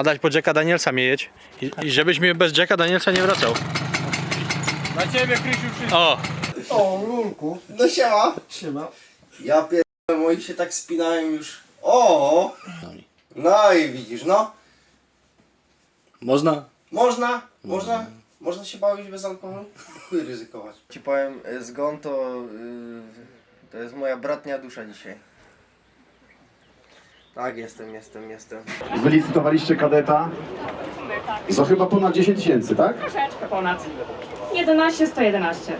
Adaś po Jacka Danielsa mnie jedź. I, I żebyś mnie bez Jacka Danielsa nie wracał. Dla ciebie, Krysiu, wszystko. O! O, Lulku. No siema. Siema. Ja pierdolę, moi się tak spinałem już. O! No i widzisz, no. Można? Można, można, można się bawić bez alkoholu? Chuj ryzykować. Ci powiem, y, zgon to, y, to jest moja bratnia dusza dzisiaj. Tak, jestem, jestem, jestem. Wylicytowaliście kadeta za chyba ponad 10 tysięcy, tak? Troszeczkę ponad. 11, 111.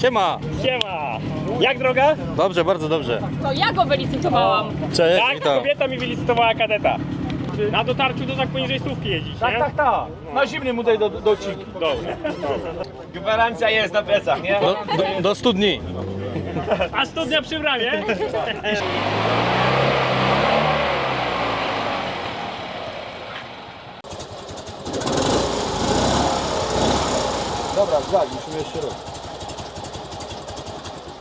Siema! Siema! Jak droga? Dobrze, bardzo dobrze. To ja go wylicytowałam. Cześć, Tak, witam. kobieta mi wylicytowała kadeta. Na dotarciu to tak poniżej stówki jeździć, Tak, tak, tak. Na zimny mu daj do, do ciki. Dobra. Gwarancja jest na plecach, nie? Do, do, do 100 dni. A studnia przy bramie? Dobra, tak, musimy jeszcze robić.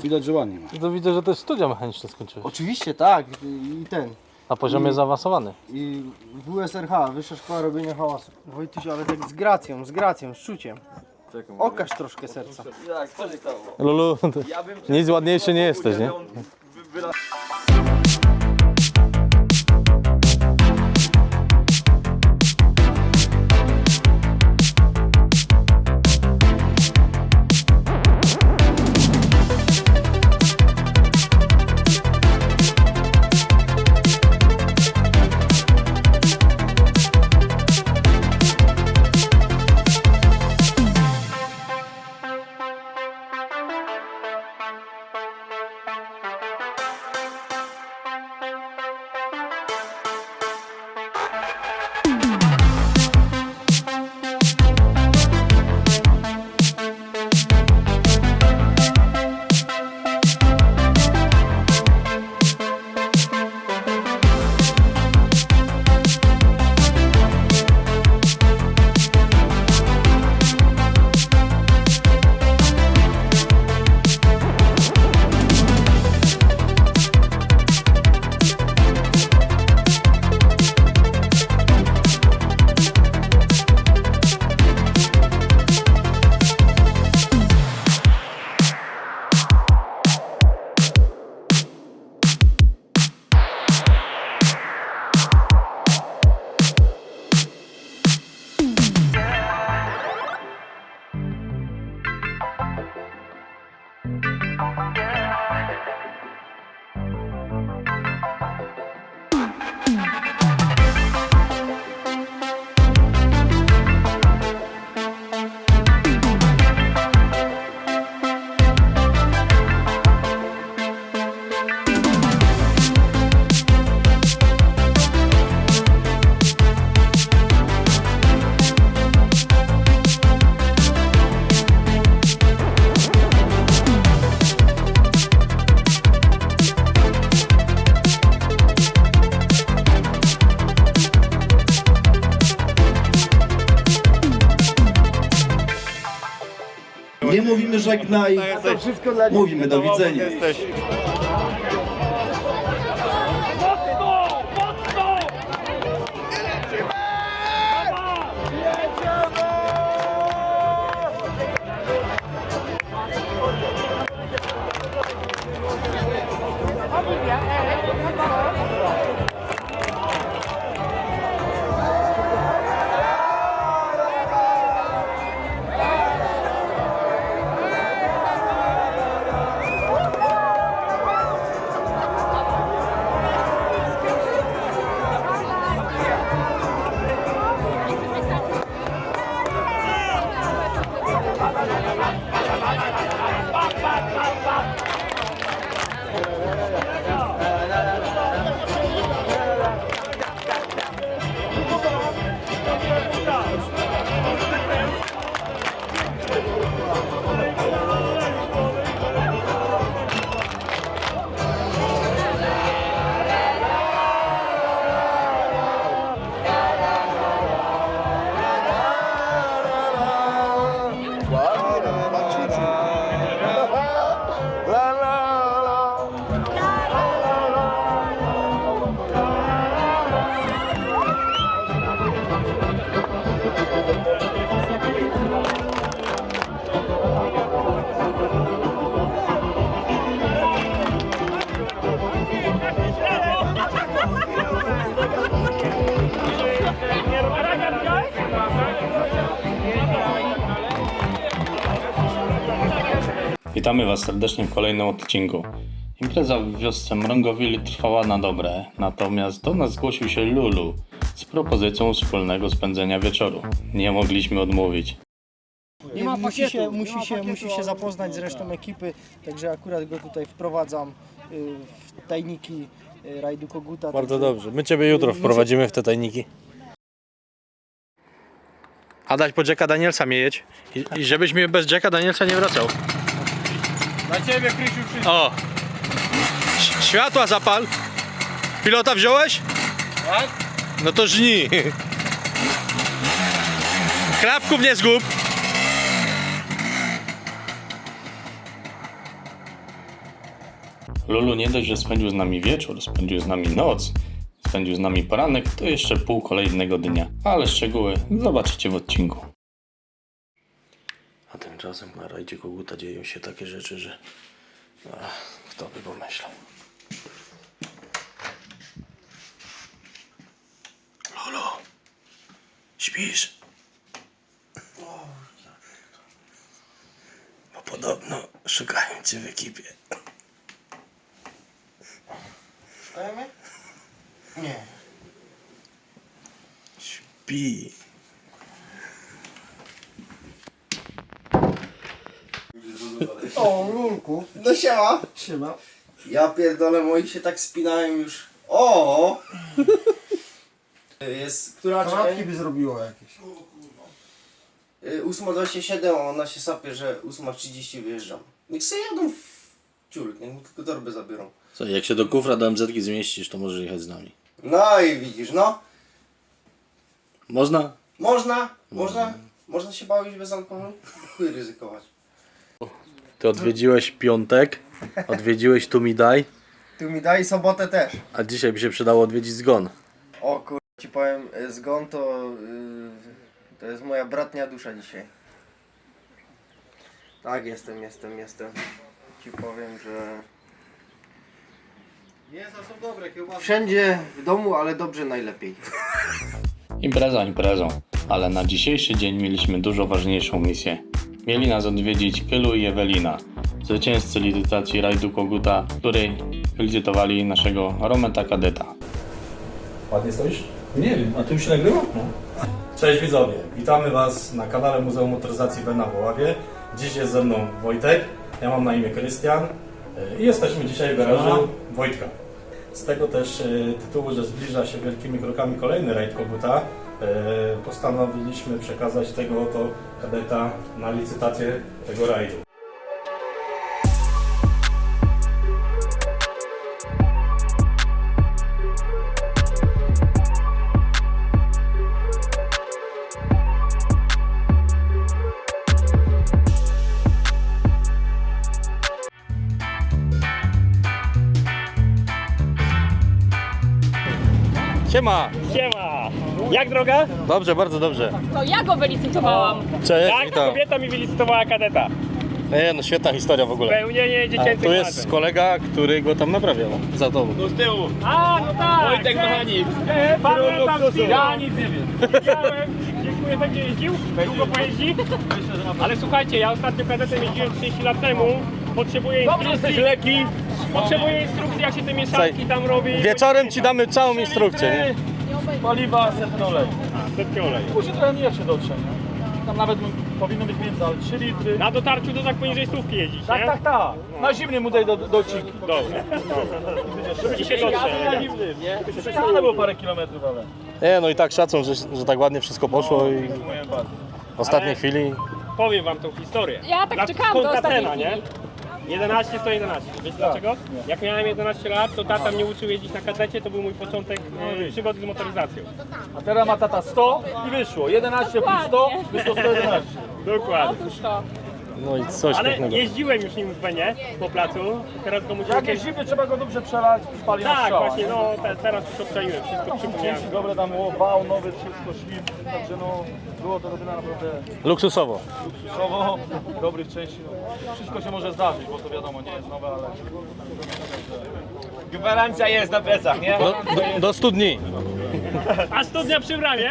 Widać, że ładnie ma. To widzę, że to jest studia mechaniczne skończyłeś. Oczywiście, tak. I ten. Na poziomie zaawansowany. I WSRH, Wyższa Szkoła Robienia Hałasu. Wojtuś, ale tak z gracją, z gracją, z czuciem. Okaż troszkę serca. Lulu, nic ładniejszy nie jesteś, nie? Nie mówimy żegnaj, mówimy do widzenia. Was serdecznie w kolejnym odcinku. Impreza w wiosce Mrągowili trwała na dobre, natomiast do nas zgłosił się Lulu z propozycją wspólnego spędzenia wieczoru. Nie mogliśmy odmówić. Nie ma musi, się, musi, się, musi się zapoznać z resztą ekipy, także akurat go tutaj wprowadzam y, w tajniki y, rajdu Koguta. Bardzo także- dobrze. My ciebie jutro wprowadzimy w te tajniki. A dać po Jacka Danielsa jedź. I, I żebyś mi bez Jacka Danielsa nie wracał. Na ciebie, Krysiu, wszystko. O! Ś- Światła zapal! Pilota wziąłeś? Tak? No to żni. Klapków nie zgub. Lulu nie dość, że spędził z nami wieczór, spędził z nami noc, spędził z nami poranek, to jeszcze pół kolejnego dnia. Ale szczegóły zobaczycie w odcinku. A tymczasem na rajdzie Koguta dzieją się takie rzeczy, że ach, kto by pomyślał. Lulu, śpisz? Bo podobno szukają cię w ekipie. Szukajmy? Nie. Śpi. Lulku. No siema. Trzyma. Ja pierdolę, moi się tak spinają już. O! Jest, która Kanapki czekaj? by zrobiło jakieś. Y, 8.27, a ona się sapie, że 8.30 wyjeżdżam. Niech sobie jadą w ciul, niech mu tylko torby zabiorą. Co, jak się do kufra do MZ zmieścisz, to możesz jechać z nami. No i widzisz, no. Można? Można, można, można się bawić bez alkoholu? Chuj ryzykować. Ty odwiedziłeś piątek, odwiedziłeś tu mi daj, Tu mi daj sobotę też. a dzisiaj by się przydało odwiedzić zgon. O kur... ci powiem, y, zgon to... y, to jest moja bratnia dusza dzisiaj. Tak, jestem, jestem, jestem. Ci powiem, że... Mięsa są dobre, kiełbasy. Wszędzie w domu, ale dobrze najlepiej. Impreza imprezą, ale na dzisiejszy dzień mieliśmy dużo ważniejszą misję. Mieli nas odwiedzić Kylu i Ewelina, zwycięzcy licytacji rajdu Koguta, której licytowali naszego Rometa Kadeta. Ładnie stoisz? Nie wiem, a ty już się nagrywa? Cześć widzowie, witamy Was na kanale Muzeum Motoryzacji Bena w Oławie. Dziś jest ze mną Wojtek, ja mam na imię Krystian i jesteśmy dzisiaj w garażu Wojtka. Z tego też y, tytułu, że zbliża się wielkimi krokami kolejny rajd Koguta, postanowiliśmy przekazać tego oto kadeta na licytację tego rajdu. Siema! Jak droga? Dobrze, bardzo dobrze. To ja go wylicytowałam. Cześć, Tak, witam. kobieta mi wylicytowała kadeta. Nie, no świetna historia w ogóle. Pełnienie A dziecięcych tu jest marzeń. kolega, który go tam naprawiał. Za tobą. Tu z tyłu. A, no tak. Wojtek mechanik. Pamiętam Ja nic nie wiem. Widziałem. Dziękuję, będzie jeździł. Długo pojeździ. Ale słuchajcie, ja ostatnio kadetem jeździłem 30 lat temu. Potrzebuję instrukcji. leki. Potrzebuję instrukcji, jak się te mieszanki tam robi. Wieczorem ci damy całą instrukcję, nie? Paliwa, setny olej. Setki olej. Musi trochę mniej jak się dotrze, nie? Tam nawet powinno być między, ale 3 litry. Na dotarciu to tak poniżej stówki jeździć, Tak, nie? tak, tak. Na zimnym mu daj do, do ciki. Dobra. I się dotrze. Ale było parę kilometrów, ale Nie, no i tak szacą, że, że tak ładnie wszystko poszło i dziękuję bardzo. w ostatniej chwili. Powiem wam tą historię. Ja tak Dla- czekałam skąd do ta ostatniej cena, nie? Chwili. 11 111. Wiecie dlaczego? Jak miałem 11 lat, to tata mnie uczył jeździć na kadecie, to był mój początek e, przygody z motoryzacją. A teraz ma tata 100 i wyszło. 11 plus 100, Dokładnie. wyszło 111. Dokładnie. Otóż to. No i coś Ale pięknego. jeździłem już nim w Benie po placu, teraz go muszę... Jak jest zimny, trzeba go dobrze przelać i spalić na Tak, strzała, właśnie, nie? no te, teraz już obczaiłem, wszystko przypomniałem. Części dobre tam było, wał nowy, wszystko szlip, także no było to robione naprawdę Luksusowo. luksusowo, dobrych części. No. Wszystko się może zdarzyć, bo to wiadomo nie jest nowe, ale Gwarancja jest na plecach, nie? Do, do, do 100 dni. A studnia przy bramie?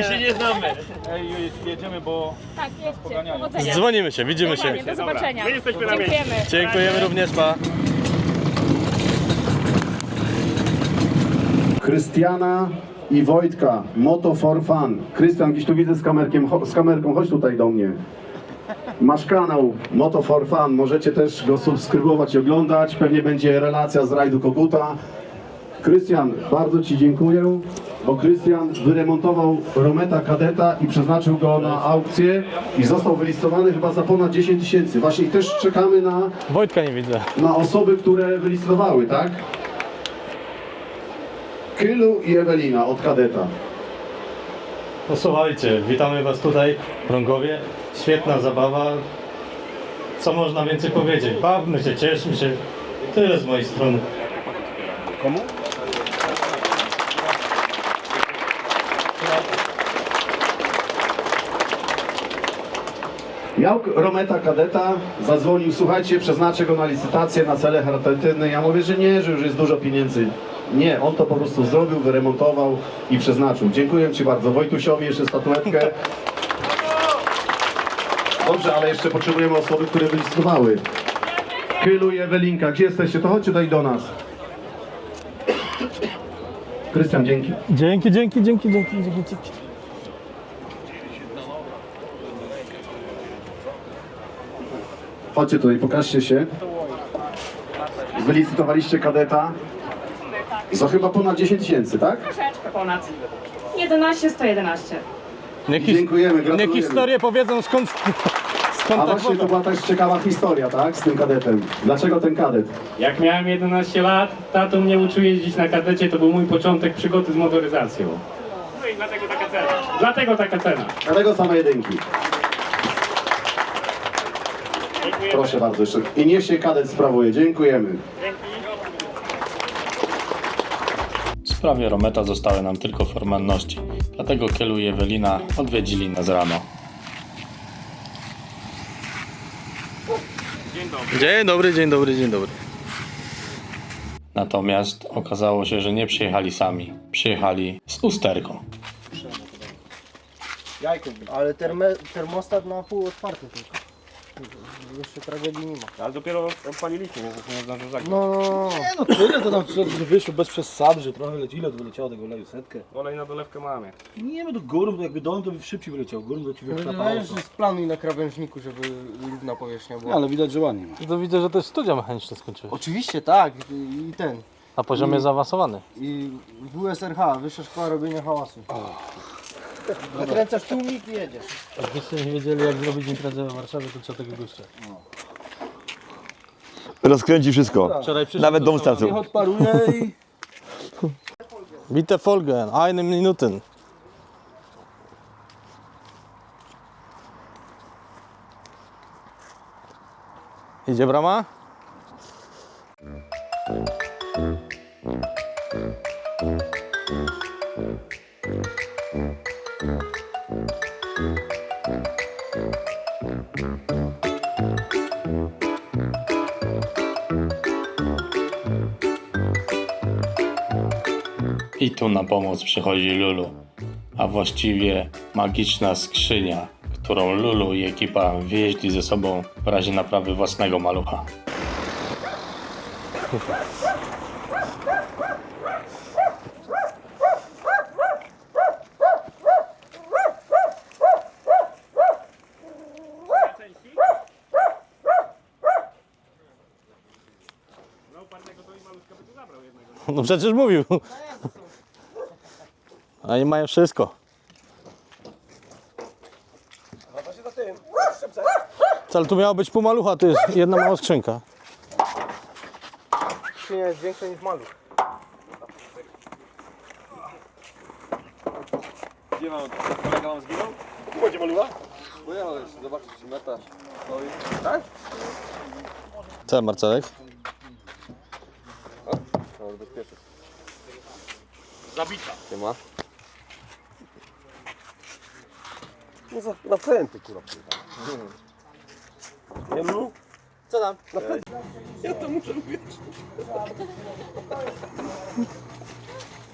I się nie znamy. jedziemy, bo Tak, jedźcie. Powodzenia. Dzwonimy się, widzimy Dokładnie, się. Do zobaczenia. My jesteśmy na miejscu. Dziękujemy. Dziękujemy również, pa. Krystiana i Wojtka, Moto for Fun. Krystian, gdzieś tu widzę z, kamerkiem, cho- z kamerką, chodź tutaj do mnie. Masz kanał Moto for Fun, możecie też go subskrybować i oglądać. Pewnie będzie relacja z rajdu Koguta. Krystian, bardzo Ci dziękuję, bo Krystian wyremontował Rometa Kadeta i przeznaczył go na aukcję i został wylistowany chyba za ponad 10 tysięcy. Właśnie i też czekamy na Wojtka nie widzę. na osoby, które wylistowały, tak? Kylu i Ewelina od kadeta. No słuchajcie, witamy Was tutaj w Rągowie. Świetna zabawa. Co można więcej powiedzieć? Bawmy się, cieszmy się. Tyle z mojej strony. Miał Rometa kadeta, zadzwonił, słuchajcie, przeznaczę go na licytację, na cele charytatywne. Ja mówię, że nie, że już jest dużo pieniędzy. Nie, on to po prostu zrobił, wyremontował i przeznaczył. Dziękuję Ci bardzo. Wojtusiowi jeszcze statuetkę. Dobrze, ale jeszcze potrzebujemy osoby, które wylistowały. Kylu i Ewelinka, gdzie jesteście? To chodźcie tutaj do nas. Krystian, dzięki. Dzięki, dzięki, dzięki, dzięki, dzięki. dzięki. Chodźcie tutaj, pokażcie się. Wylicytowaliście kadeta za chyba ponad 10 tysięcy, tak? Troszeczkę ponad. 11, 111. Niech, his- Dziękujemy, niech gratulujemy. historie powiedzą skąd, skąd A tak właśnie to była też ciekawa historia, tak? Z tym kadetem. Dlaczego ten kadet? Jak miałem 11 lat, tato mnie uczył jeździć na kadecie, to był mój początek przygody z motoryzacją. No i dlatego taka cena. Dlatego taka cena. Dlatego same jedynki. Proszę bardzo jeszcze. I niech się kadet sprawuje. Dziękujemy. Sprawie Rometa zostały nam tylko formalności, dlatego Kielu i Ewelina odwiedzili nas rano. Dzień dobry, dzień dobry, dzień dobry. Natomiast okazało się, że nie przyjechali sami, przyjechali z usterką. Jajko, ale terme, termostat na pół otwarty tylko. Jeszcze tragedii nie ma. Ale dopiero odpaliliśmy, więc to nie zdążył zagrać. No, no, no. Nie no tyle to tam co wyszło bez przesady, że trochę leci. Ile to wyleciało tego oleju? Setkę? Olej na dolewkę mamy. Nie no to górą, to jakby dolem to by szybciej wyleciał. Górą to ci wychlapało. Wiesz, że splanuj na krawężniku, żeby równa powierzchnia była. Ale widać, że ładnie ma. To widzę, że też studia mechaniczne skończyłeś. Oczywiście tak, i i ten. Na poziomie zaawansowanym. I WSRH, Wyższa Szkoła Robienia Hałasu. Zakręcasz tłumik i jedziesz. Jakbyście nie wiedzieli, jak zrobić imprezę w Warszawie, to trzeba tego gościa. Rozkręci wszystko. Wczoraj przyszedł Nawet do dom startu. Niech odparuje i... Bitte Folgen, eine Minuten. Idzie brama? Tu na pomoc przychodzi Lulu, a właściwie magiczna skrzynia, którą Lulu i ekipa wieźli ze sobą w razie naprawy własnego malucha. No przecież mówił. A Oni mają wszystko. Ale tu miała być pół malucha, to jest jedna mała skrzynka. Skrzynia jest większa niż maluch. Co Marcelek? Zabita. No za, na pręty, kurwa. Nie mów? Co tam? Ja to muszę mówić.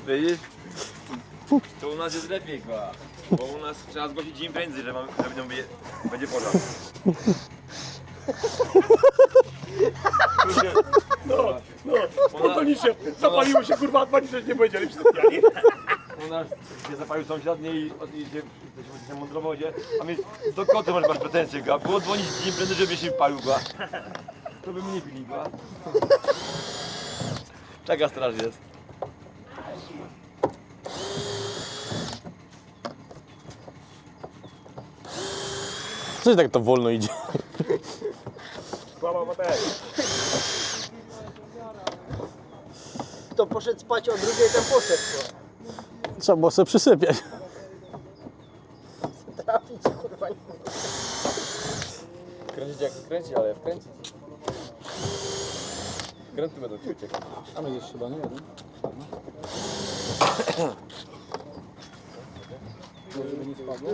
Widzisz? To u nas jest lepiej, kwa. Bo u nas trzeba zgłosić dzień prędzej, że, mamy, że będą, będzie, będzie pożar. No, no, spokojnie się, zapaliło się kurwa, pani coś nie powiedzieli przy sypialni. U nas się zapalił sąsiad nie, i, i się, mądrował, gdzie, a my do koty masz, masz pretensje, kwa. Było dzwonić dzień prędzej, żeby się palił, kwa. To by mnie pili, kwa. Czeka straż jest. Co tak to wolno idzie? Słaba bateria. Kto poszedł spać o drugiej, ten poszedł. Trzeba było sobie przysypiać. Trafić, kurwa. nie Kręcić jak kręci, ale wkręcić. Kręty będą ci uciekać. A no jest chyba nie jeden. Żeby nie spadło.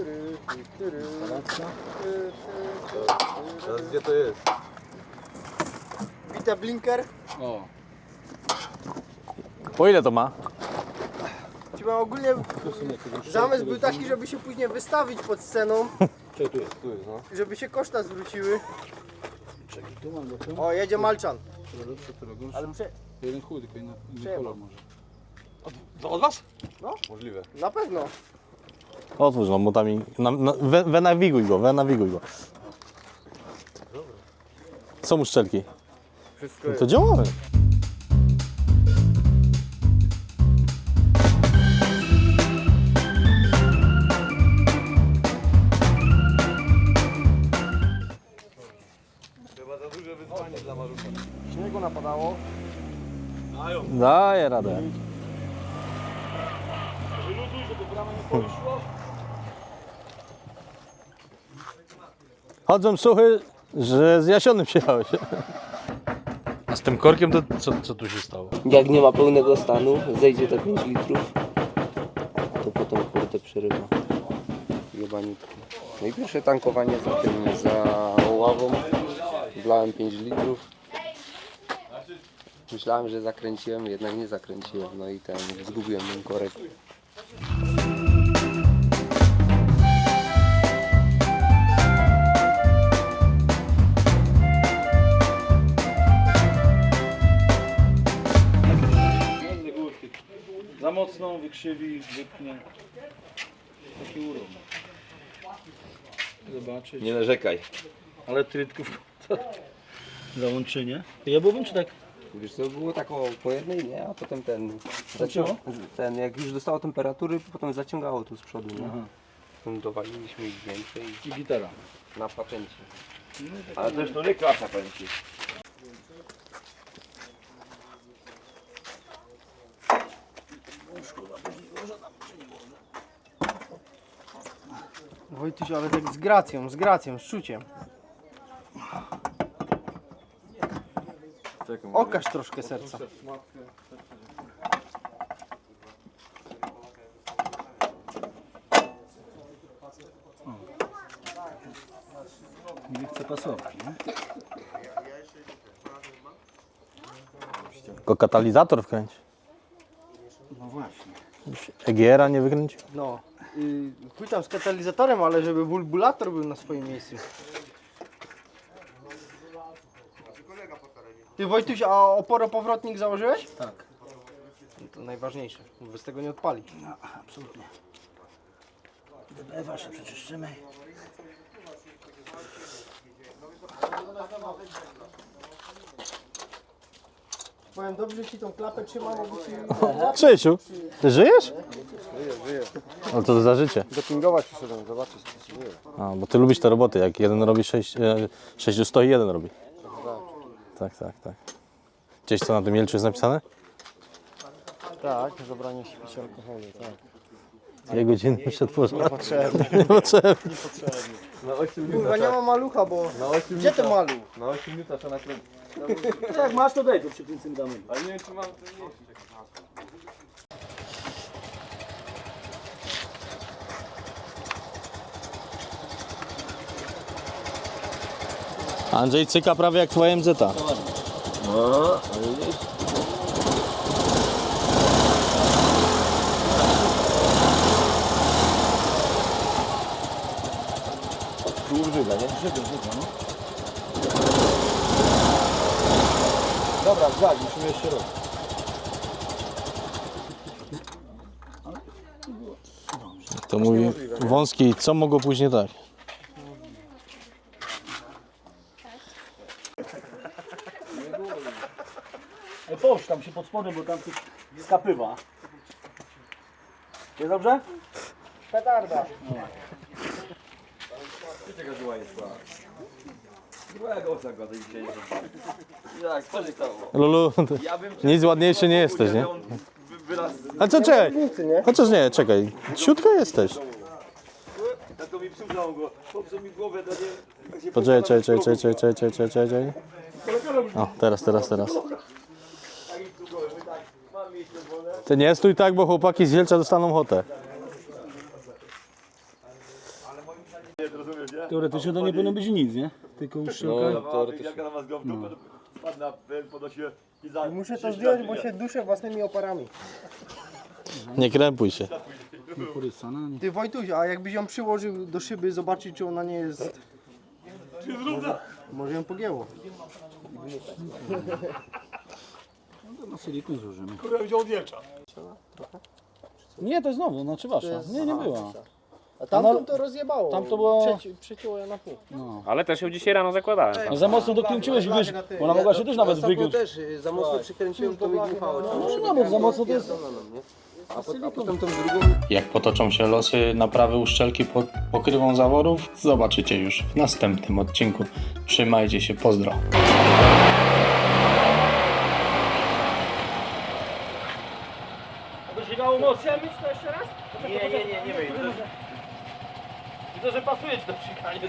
Relacja. Teraz gdzie to jest? Bite blinker. O, Po ile to ma? Mam ogólnie zamysł był taki, żeby się później wystawić pod sceną, czekaj, tu jest. Tu jest, no. żeby się koszta zwróciły. Czekaj, tu mam, tu. O, jedzie Malczan. Które lepsze, które gorsze. Ale prze... Jeden chuj, tylko inny, inny kolor może. To od was? No. Możliwe. na pewno. Otwórz no, bo tam i... Na, na, we, wenawiguj go, wenawiguj go. Są uszczelki. Wszystko No to działamy. Daję radę. Wyluzuj, żeby brama nie poszło. Chodzą suchy, że z Jasionym się A z tym korkiem to co, co tu się stało? Jak nie ma pełnego stanu, zejdzie te 5 litrów, to potem kurde przerywa. Jebanitki. No i pierwsze tankowanie za tym, za ławą. Wlałem 5 litrów. Myślałem, że zakręciłem, jednak nie zakręciłem. No i ten, zgubiłem ten korek. Za mocno wykrzywi, wypnie. Taki urok. Zobaczyć. Nie narzekaj. Ale trytków to załączenie. Ja byłbym czy tak? Wiesz co, było tak o, po jednej, nie? A potem ten, Zacięło? ten, jak już dostało temperatury, potem zaciągało tu z przodu, nie? Aha. Potem dowaliliśmy ich więcej I gitara. na patencie. Ale też to nie klasa pęci. Wojtuś, ale tak z gracją, z gracją, z czuciem. Okaż troszkę serca. Nie chce pasować, nie? Tylko katalizator wkręć. No właśnie. EGR-a nie wykręcił? No. Chuj tam z katalizatorem, ale żeby bulbulator był na swoim miejscu. Ty Wojtuś, a oporopowrotnik założyłeś? Tak. No to najważniejsze, bo bez tego nie odpali. No, absolutnie. Wylewa się, przeczyszczymy. Powiem dobrze ci tą klapę trzymam, bo ci Krzysiu, ty żyjesz? Żyję, żyję. No to za życie. Dopingować przyszedłem, zobaczyć co się dzieje. A, bo ty lubisz te roboty, jak jeden robi sześć, e, sześciu stoi, jeden robi. Tak, tak, tak. Gdzieś co na tym Jelczu jest napisane? Tak, zabranie śpić alkoholu, tak. Dwie godziny przed pożarem. Niepotrzebne. Niepotrzebne. Na 8 minut. Kurwa, nie ma malucha, bo... Na 8 Gdzie ten maluch? Na 8 minut trzeba nakręcić. Jak masz to daj, to przykręcimy damy. Ale nie wiem czy mam ten mniejszy. Andrzej cyka prawie jak twoja MZ. -a. Widzisz? Tu grzyba. Dobra, wzadź, musimy jeszcze robić. To mówi Wąski, co mogło później tak? Połóż tam się pod spodem, bo tam coś skapywa. Jest dobrze? Petarda. Wiecie, jaka zła jest. Złego. Jak, co? Lulu, bym nic ładniejszy nie jesteś, nie? Wy- Wyraz... A co, czekaj, chociaż nie, czekaj, ciutka jesteś. Tak to mi go. Mi głowę, Poczekaj, czekaj, czekaj, czekaj, czekaj, czekaj, czekaj, czekaj, czekaj. O, teraz, teraz, teraz. Tak i tu go, my tak, mam miejsce wolne. Ty nie stój tak, bo chłopaki z Wielcza dostaną hotę. Rozumiesz, nie? Teoretycznie to nie powinno być nic, nie? Tylko uszczelka. No, teoretycznie. Jak na was go w dupę, ten, podnosiłem i za... Muszę to zdjąć, bo się duszę własnymi oparami. Nie krępuj się. Porysana, nie? Ty Wojtuś, a jakbyś ją przyłożył do szyby, zobaczyć czy ona nie jest... Może ją pogięło. No to na silikon złożymy. Kurwa, wziął wielcza. Nie, to jest znowu, znaczy wasza. jest- Nie, nie aha, była. A tamtą no- to rozjebało. tam to było- Przeci, przecięło ją na pół. No. Ale też ją dzisiaj rano zakładałem. No za mocno dokręciłeś, wiesz, ona mogła się też nawet wygiąć. też y, za mocno przykręciłem, to mi dmuchało. No, no, bo za mocno to jest... A, po, a potem tą drugą Jak potoczą się losy naprawy uszczelki pod pokrywą zaworów, zobaczycie już w następnym odcinku. Trzymajcie się, pozdro. Sięgało mocno. Chcemy to jeszcze raz? Nie, nie, nie, nie wyjdę. Widzę, że pasuje ci do psikania.